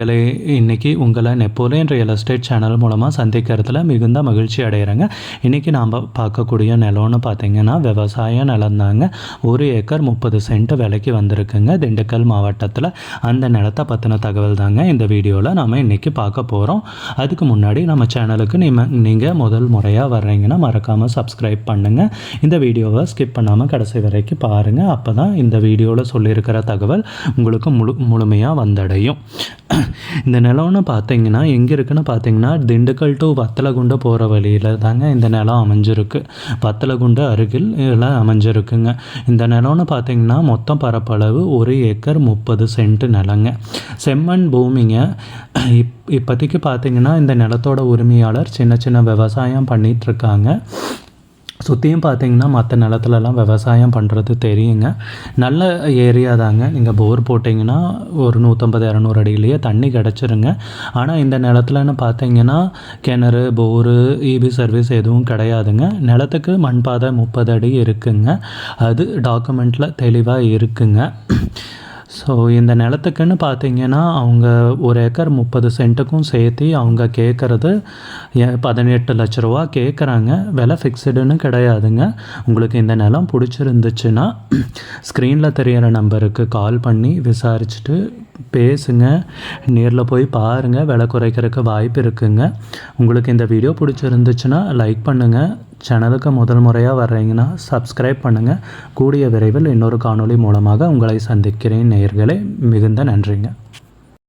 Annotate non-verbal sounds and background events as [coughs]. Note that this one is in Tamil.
உங்களை இன்றைக்கி உங்களை நெப்போலியன் ரியல் எஸ்டேட் சேனல் மூலமாக சந்திக்கிறதுல மிகுந்த மகிழ்ச்சி அடைகிறேங்க இன்றைக்கி நாம் பார்க்கக்கூடிய நிலம்னு பார்த்தீங்கன்னா விவசாய நிலம் தாங்க. ஒரு ஏக்கர் முப்பது சென்ட் விலைக்கு வந்திருக்குங்க திண்டுக்கல் மாவட்டத்தில். அந்த நிலத்தை பற்றின தகவல் தாங்க இந்த வீடியோவில் நாம் இன்றைக்கி பார்க்க போகிறோம் அதுக்கு முன்னாடி நம்ம சேனலுக்கு நீம நீங்கள் முதல் முறையாக வர்றீங்கன்னா மறக்காமல் சப்ஸ்கிரைப் பண்ணுங்கள் இந்த வீடியோவை ஸ்கிப் பண்ணாமல் கடைசி வரைக்கும் பாருங்கள் அப்போ தான் இந்த வீடியோவில் சொல்லியிருக்கிற தகவல் உங்களுக்கு முழு முழுமையாக வந்தடையும். [coughs] இந்த நிலம்னு பார்த்தீங்கன்னா எங்கே இருக்குன்னு பார்த்தீங்கன்னா திண்டுக்கல் டு வத்தலகுண்டு போகிற வழியில் தாங்க இந்த நிலம் அமைஞ்சிருக்கு. வத்தலகுண்டு அருகில் இதில் அமைஞ்சிருக்குங்க. இந்த நிலம்னு பார்த்தீங்கன்னா மொத்தம் பரப்பளவு ஒரு ஏக்கர் முப்பது சென்ட் நிலங்க. செம்மண் பூமிங்க. இப் இப்போதைக்கு பார்த்தீங்கன்னா இந்த நிலத்தோட உரிமையாளர் சின்ன சின்ன விவசாயம் பண்ணிகிட்ருக்காங்க சுற்றியும் பார்த்தீங்கன்னா மற்ற நிலத்துலலாம் விவசாயம் பண்ணுறது தெரியுங்க. நல்ல ஏரியா தாங்க. நீங்கள் போர் போட்டிங்கன்னா ஒரு நூற்றம்பது இரநூறு அடியிலேயே தண்ணி கிடச்சிருங்க. ஆனால் இந்த நிலத்துலன்னு பார்த்தீங்கன்னா கிணறு போரு இபி சர்வீஸ் எதுவும் கிடையாதுங்க. நிலத்துக்கு மண்பாதை முப்பது அடி இருக்குங்க. அது டாக்குமெண்ட்டில் தெளிவாக இருக்குங்க. ஸோ இந்த நிலத்துக்குன்னு பார்த்தீங்கன்னா அவங்க ஒரு ஏக்கர் முப்பது சென்ட்டுக்கும் சேர்த்து அவங்க கேட்குறது பதினெட்டு லட்ச ரூபா கேட்குறாங்க விலை ஃபிக்ஸ்டுன்னு கிடையாதுங்க. உங்களுக்கு இந்த நிலம் பிடிச்சிருந்துச்சுன்னா ஸ்க்ரீனில் தெரியிற நம்பருக்கு கால் பண்ணி விசாரிச்சுட்டு பேசுங்க. நேரில் போய் பாருங்கள் விலை குறைக்கிறதுக்கு வாய்ப்பு இருக்குங்க. உங்களுக்கு இந்த வீடியோ பிடிச்சிருந்துச்சுன்னா லைக் பண்ணுங்கள் சேனலுக்கு முதல் முறையாக வர்றீங்கன்னா சப்ஸ்கிரைப் பண்ணுங்கள் கூடிய விரைவில் இன்னொரு காணொளி மூலமாக உங்களை சந்திக்கிறேன். நேயர்களே மிகுந்த நன்றிங்க.